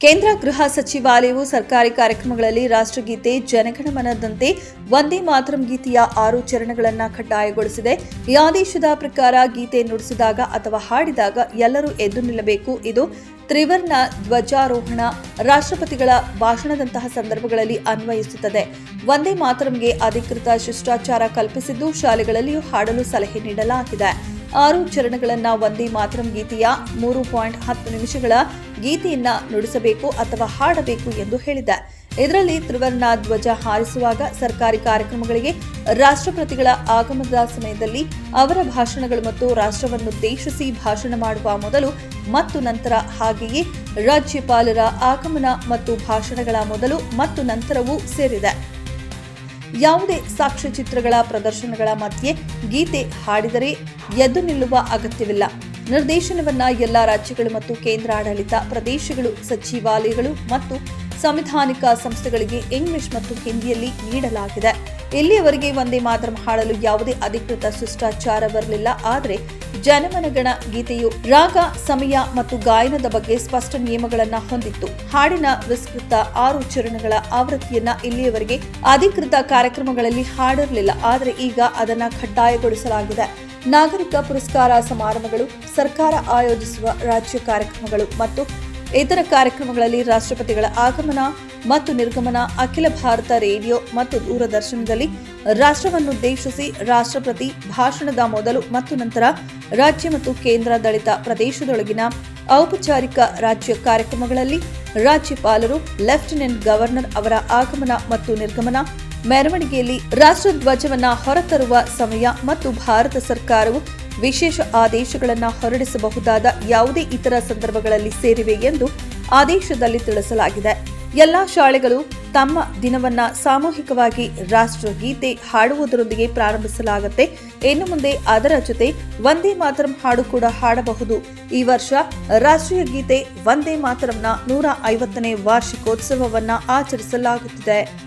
ಕೇಂದ್ರ ಗೃಹ ಸಚಿವಾಲಯವು ಸರ್ಕಾರಿ ಕಾರ್ಯಕ್ರಮಗಳಲ್ಲಿ ರಾಷ್ಟ್ರಗೀತೆ, ಜನಗಣಮನದಂತೆ ವಂದೇ ಮಾತರಂ ಗೀತೆಯ ಆರು ಚರಣಗಳನ್ನು ಕಡ್ಡಾಯಗೊಳಿಸಿದೆ. ಈ ಆದೇಶದ ಪ್ರಕಾರ ಗೀತೆ ನುಡಿಸಿದಾಗ ಅಥವಾ ಹಾಡಿದಾಗ ಎಲ್ಲರೂ ಎದ್ದು ನಿಲ್ಲಬೇಕು. ಇದು ತ್ರಿವರ್ಣ ಧ್ವಜಾರೋಹಣ ರಾಷ್ಟ್ರಪತಿಗಳ ಭಾಷಣದಂತಹ ಸಂದರ್ಭಗಳಲ್ಲಿ ಅನ್ವಯಿಸುತ್ತದೆ. ವಂದೇ ಮಾತರಂಗೆ ಅಧಿಕೃತ ಶಿಷ್ಟಾಚಾರ ಕಲ್ಪಿಸಿದ್ದು ಶಾಲೆಗಳಲ್ಲಿಯೂ ಹಾಡಲು ಸಲಹೆ ನೀಡಲಾಗಿದೆ. ಆರು ಚರಣಗಳನ್ನು ಒಂದೇ ಮಾತರಂ ಗೀತೆಯ ಮೂರು ಪಾಯಿಂಟ್ ಹತ್ತು ನಿಮಿಷಗಳ ಗೀತೆಯನ್ನ ನುಡಿಸಬೇಕು ಅಥವಾ ಹಾಡಬೇಕು ಎಂದು ಹೇಳಿದೆ ಇದರಲ್ಲಿ ತ್ರಿವರ್ಣ ಧ್ವಜ ಹಾರಿಸುವಾಗ ಸರ್ಕಾರಿ ಕಾರ್ಯಕ್ರಮಗಳಿಗೆ ರಾಷ್ಟ್ರಪತಿಗಳ ಆಗಮನದ ಸಮಯದಲ್ಲಿ ಅವರ ಭಾಷಣಗಳು ಮತ್ತು ರಾಷ್ಟ್ರವನ್ನುದ್ದೇಶಿಸಿ ಭಾಷಣ ಮಾಡುವ ಮೊದಲು ಮತ್ತು ನಂತರ ಹಾಗೆಯೇ ರಾಜ್ಯಪಾಲರ ಆಗಮನ ಮತ್ತು ಭಾಷಣಗಳ ಮೊದಲು ಮತ್ತು ನಂತರವೂ ಸೇರಿದೆ. ಯಾವುದೇ ಸಾಕ್ಷ್ಯಚಿತ್ರಗಳ ಪ್ರದರ್ಶನಗಳ ಮಧ್ಯೆ ಗೀತೆ ಹಾಡಿದರೆ ಎದ್ದು ನಿಲ್ಲುವ ಅಗತ್ಯವಿಲ್ಲ. ನಿರ್ದೇಶನವನ್ನ ಎಲ್ಲ ರಾಜ್ಯಗಳು ಮತ್ತು ಕೇಂದ್ರಾಡಳಿತ ಪ್ರದೇಶಗಳು, ಸಚಿವಾಲಯಗಳು ಮತ್ತು ಸಂವಿಧಾನಿಕ ಸಂಸ್ಥೆಗಳಿಗೆ ಇಂಗ್ಲಿಷ್ ಮತ್ತು ಹಿಂದಿಯಲ್ಲಿ ನೀಡಲಾಗಿದೆ. ಇಲ್ಲಿಯವರೆಗೆ ಒಂದೇ ಮಾತರಂ ಹಾಡಲು ಯಾವುದೇ ಅಧಿಕೃತ ಶಿಷ್ಟಾಚಾರವಿರಲಿಲ್ಲ ಆದರೆ ಜನಮನಗಣ ಗೀತೆಯು ರಾಗ, ಸಮಯ ಮತ್ತು ಗಾಯನದ ಬಗ್ಗೆ ಸ್ಪಷ್ಟ ನಿಯಮಗಳನ್ನು ಹೊಂದಿತ್ತು. ಹಾಡಿನ ವಿಸ್ತೃತ ಆರು ಚರಣಗಳ ಆವೃತ್ತಿಯನ್ನ ಇಲ್ಲಿಯವರೆಗೆ ಅಧಿಕೃತ ಕಾರ್ಯಕ್ರಮಗಳಲ್ಲಿ ಹಾಡಿರಲಿಲ್ಲ. ಆದರೆ ಈಗ ಅದನ್ನ ಕಡ್ಡಾಯಗೊಳಿಸಲಾಗಿದೆ. ನಾಗರಿಕ ಪುರಸ್ಕಾರ ಸಮಾರಂಭಗಳು, ಸರ್ಕಾರ ಆಯೋಜಿಸುವ ರಾಜ್ಯ ಕಾರ್ಯಕ್ರಮಗಳು ಮತ್ತು ಇತರ ಕಾರ್ಯಕ್ರಮಗಳಲ್ಲಿ ರಾಷ್ಟ್ರಪತಿಗಳ ಆಗಮನ ಮತ್ತು ನಿರ್ಗಮನ, ಅಖಿಲ ಭಾರತ ರೇಡಿಯೋ ಮತ್ತು ದೂರದರ್ಶನದಲ್ಲಿ ರಾಷ್ಟ್ರವನ್ನುದ್ದೇಶಿಸಿ ರಾಷ್ಟ್ರಪತಿ ಭಾಷಣದ ಮೊದಲು ಮತ್ತು ನಂತರ ರಾಜ್ಯ ಮತ್ತು ಕೇಂದ್ರಾಡಳಿತ ಪ್ರದೇಶದೊಳಗಿನ ಔಪಚಾರಿಕ ರಾಜ್ಯ ಕಾರ್ಯಕ್ರಮಗಳಲ್ಲಿ ರಾಜ್ಯಪಾಲರು, ಲೆಫ್ಟಿನೆಂಟ್ ಗವರ್ನರ್ ಅವರ ಆಗಮನ ಮತ್ತು ನಿರ್ಗಮನ, ಮೆರವಣಿಗೆಯಲ್ಲಿ ರಾಷ್ಟ್ರಧ್ವಜವನ್ನ ಹೊರತರುವ ಸಮಯ ಮತ್ತು ಭಾರತ ಸರ್ಕಾರವು ವಿಶೇಷ ಆದೇಶಗಳನ್ನು ಹೊರಡಿಸಬಹುದಾದ ಯಾವುದೇ ಇತರ ಸಂದರ್ಭಗಳಲ್ಲಿ ಸೇರಿವೆ ಎಂದು ಆದೇಶದಲ್ಲಿ ತಿಳಿಸಲಾಗಿದೆ. ಎಲ್ಲಾ ಶಾಲೆಗಳು ತಮ್ಮ ದಿನವನ್ನ ಸಾಮೂಹಿಕವಾಗಿ ರಾಷ್ಟ್ರಗೀತೆ ಹಾಡುವುದರೊಂದಿಗೆ ಪ್ರಾರಂಭಿಸಲಾಗುತ್ತೆ. ಇನ್ನು ಮುಂದೆ ಅದರ ಜೊತೆ ವಂದೇ ಮಾತರಂ ಹಾಡು ಕೂಡ ಹಾಡಬಹುದು. ಈ ವರ್ಷ ರಾಷ್ಟ್ರೀಯ ಗೀತೆ ವಂದೇ ಮಾತರಂನ ನೂರ ಐವತ್ತನೇ ವಾರ್ಷಿಕೋತ್ಸವವನ್ನ ಆಚರಿಸಲಾಗುತ್ತಿದೆ.